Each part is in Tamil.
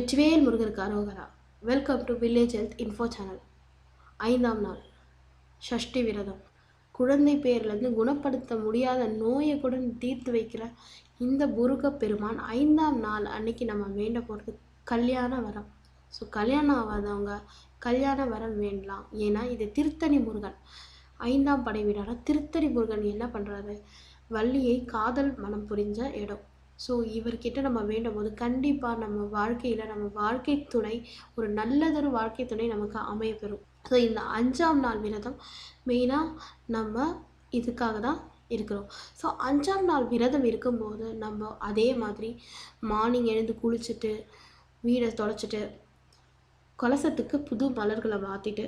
முருகருக்கு அரோகரா welcome to village health info channel ஐந்தாம் நாள். ஷஷ்டி விரதம். குழந்தை பேர்லேருந்து குணப்படுத்த முடியாத நோயை கூட தீர்த்து வைக்கிற இந்த முருக பெருமான் ஐந்தாம் நாள் அன்னைக்கு நம்ம வேண்ட போகிறது கல்யாண வரம். ஸோ கல்யாணம் ஆகாதவங்க கல்யாண வரம் வேண்டலாம் ஏன்னா இது திருத்தணி முருகன். ஐந்தாம் படை வீடான திருத்தணி முருகன் என்ன பண்ணுறாரு வள்ளியை காதல் மனம் புரிஞ்ச இடம். ஸோ இவர்கிட்ட நம்ம வேண்டும் போது கண்டிப்பாக நம்ம வாழ்க்கையில் நம்ம வாழ்க்கை துணை ஒரு நல்லதொரு வாழ்க்கை துணை நமக்கு அமையப்பெறும். ஸோ இந்த அஞ்சாம் நாள் விரதம் மெயினாக நம்ம இதுக்காக தான் இருக்கிறோம். ஸோ அஞ்சாம் நாள் விரதம் இருக்கும்போது நம்ம அதே மாதிரி மார்னிங் எழுந்து குளிச்சுட்டு வீடை தொலைச்சிட்டு கொலசத்துக்கு புது மலர்களை மாற்றிட்டு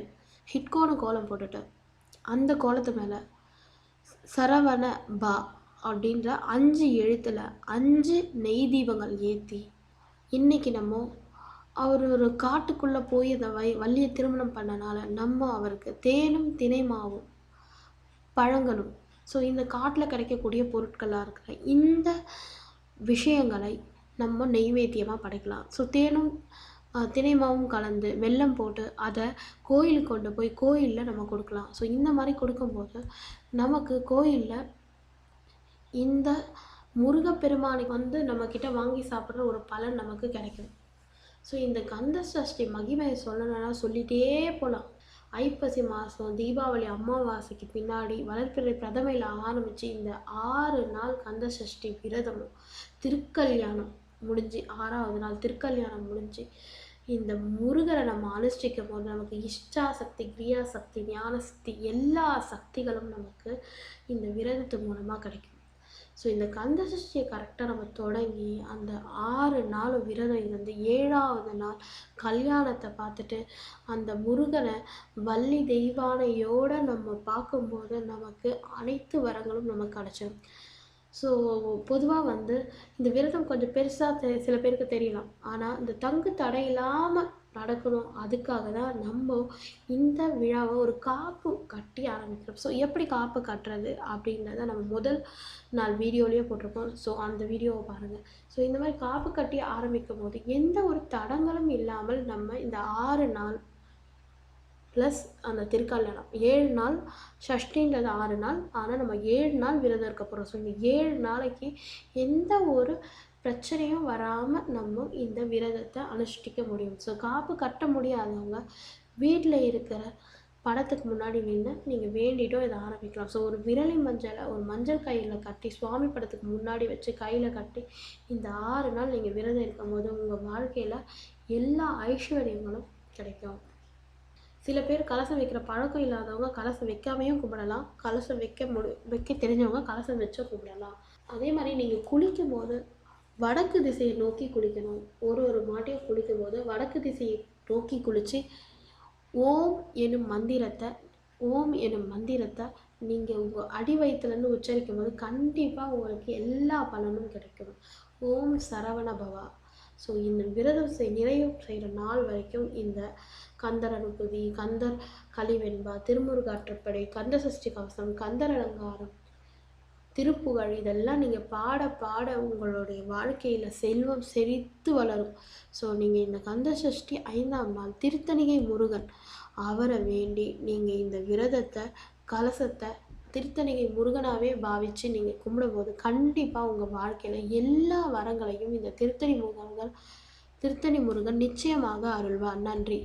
ஹிட்கோன கோலம் போட்டுட்டு அந்த கோலத்து மேலே சரவண பா அப்படின்ற அஞ்சு எழுத்தில் அஞ்சு நெய் தீபங்கள் ஏற்றி இன்றைக்கி நம்ம அவர் ஒரு காட்டுக்குள்ளே போய் அந்த வை வள்ளியை திருமணம் பண்ணனால நம்ம அவருக்கு தேனும் தினைமாவும் பழங்களும் ஸோ இந்த காட்டில் கிடைக்கக்கூடிய பொருட்களாக இருக்கிற இந்த விஷயங்களை நம்ம நெய்வேத்தியமாக படைக்கலாம். ஸோ தேனும் தினைமாவும் கலந்து வெல்லம் போட்டு அதை கோயிலுக்கு கொண்டு போய் கோயிலில் நம்ம கொடுக்கலாம். ஸோ இந்த மாதிரி கொடுக்கும்போது நமக்கு கோயிலில் இந்த முருகப்பெருமானுக்கு வந்து நம்மக்கிட்ட வாங்கி சாப்பிட்ற ஒரு பலன் நமக்கு கிடைக்கும் ஸோ இந்த கந்த சஷ்டி மகிமையை சொல்லணும்னா சொல்லிகிட்டே போகலாம் ஐப்பசி மாதம் தீபாவளி அமாவாசைக்கு பின்னாடி வளர்ப்பிறை பிரதமையில் ஆரம்பித்து இந்த ஆறு நாள் கந்த சஷ்டி விரதமும் திருக்கல்யாணம் முடிஞ்சு ஆறாவது நாள் திருக்கல்யாணம் முடிஞ்சு இந்த முருகரை நம்ம அனுஷ்டிக்கும் போது நமக்கு இஷ்டா சக்தி கிரியா சக்தி ஞான சக்தி எல்லா சக்திகளும் நமக்கு இந்த விரதத்து மூலமாக கிடைக்கும் ஸோ இந்த கந்த சஷ்டியை கரெக்டாக நம்ம தொடங்கி அந்த ஆறு நாள் விரதம் இருந்து ஏழாவது நாள் கல்யாணத்தை பார்த்துட்டு அந்த முருகனை வள்ளி தெய்வானையோடு நம்ம பார்க்கும்போது நமக்கு அனைத்து வரங்களும் நமக்கு கிடச்சிடும் ஸோ பொதுவாக வந்து இந்த விரதம் கொஞ்சம் பெருசாக தெ சில பேருக்கு தெரியலாம். ஆனால் இந்த தங்கு தடை இல்லாமல் நடக்கணும். அதுக்காக தான் நம்ம இந்த விழாவை ஒரு காப்பு கட்டி ஆரம்பிக்கிறோம். ஸோ எப்படி காப்பு கட்டுறது அப்படின்றத நம்ம முதல் நாள் வீடியோலேயே போட்டிருப்போம் ஸோ அந்த வீடியோவை பாருங்கள் ஸோ இந்த மாதிரி காப்பு கட்டி ஆரம்பிக்கும் போது எந்த ஒரு தடங்களும் இல்லாமல் நம்ம இந்த ஆறு நாள் ப்ளஸ் அந்த திருக்கல்யாணம் ஏழு நாள் ஷஷ்டின்றது ஆறு நாள். ஆனால் நம்ம ஏழு நாள் விரதம் இருக்க போகிறோம் ஸோ இந்த ஏழு நாளைக்கு எந்த ஒரு பிரச்சனையும் வராமல் நம்ம இந்த விரதத்தை அனுஷ்டிக்க முடியும். ஸோ காப்பு கட்ட முடியாதவங்க வீட்டில் இருக்கிற படத்துக்கு முன்னாடி நின்று நீங்கள் வேண்டிட்டோ இதை ஆரம்பிக்கலாம். ஸோ ஒரு விரலி மஞ்சளை ஒரு மஞ்சள் கையில் கட்டி சுவாமி படத்துக்கு முன்னாடி வச்சு கையில் கட்டி இந்த ஆறு நாள் நீங்கள் விரதம் இருக்கும்போது உங்கள் வாழ்க்கையில் எல்லா ஐஸ்வர்யங்களும் கிடைக்கும். சில பேர் கலசம் வைக்கிற பழக்கம் இல்லாதவங்க கலசம் வைக்காமையும் கும்பிடலாம். கலசம் வைக்க முடி வைக்க தெரிஞ்சவங்க கலசம் வச்சும் கும்பிடலாம். அதே மாதிரி நீங்கள் குளிக்கும் போது வடக்கு திசையை நோக்கி குளிக்கணும். ஒரு ஒரு மாட்டையும் குளிக்கும் போது வடக்கு திசையை நோக்கி குளித்து ஓம் எனும் மந்திரத்தை ஓம் எனும் மந்திரத்தை நீங்கள் உங்கள் அடி வயிற்றுலேருந்து உச்சரிக்கும் போது கண்டிப்பாக உங்களுக்கு எல்லா பலனும் கிடைக்கும். ஓம் சரவண பவா. ஸோ இந்த விரதம் செய் நிறைவு செய்கிற நாள் வரைக்கும் இந்த கந்தர் அனுபதி கந்தர் கலிவெண்பா திருமுருகாற்றுப்படை கந்த சஷ்டி கவசம் கந்தர் அலங்காரம் திருப்புகழ் இதெல்லாம் நீங்கள் பாட பாட உங்களுடைய வாழ்க்கையில் செல்வம் செழித்து வளரும். ஸோ நீங்கள் இந்த கந்த சஷ்டி ஐந்தாம் நாள் திருத்தணிகை முருகன் அவரை வேண்டி நீங்கள் இந்த விரதத்தை கலசத்தை திருத்தணிகை முருகனாகவே பாவித்து நீங்கள் கும்பிடும்போது கண்டிப்பாக உங்கள் வாழ்க்கையில் எல்லா வரங்களையும் இந்த திருத்தணி முருகன்கள் திருத்தணி முருகன் நிச்சயமாக அருள்வார். நன்றி.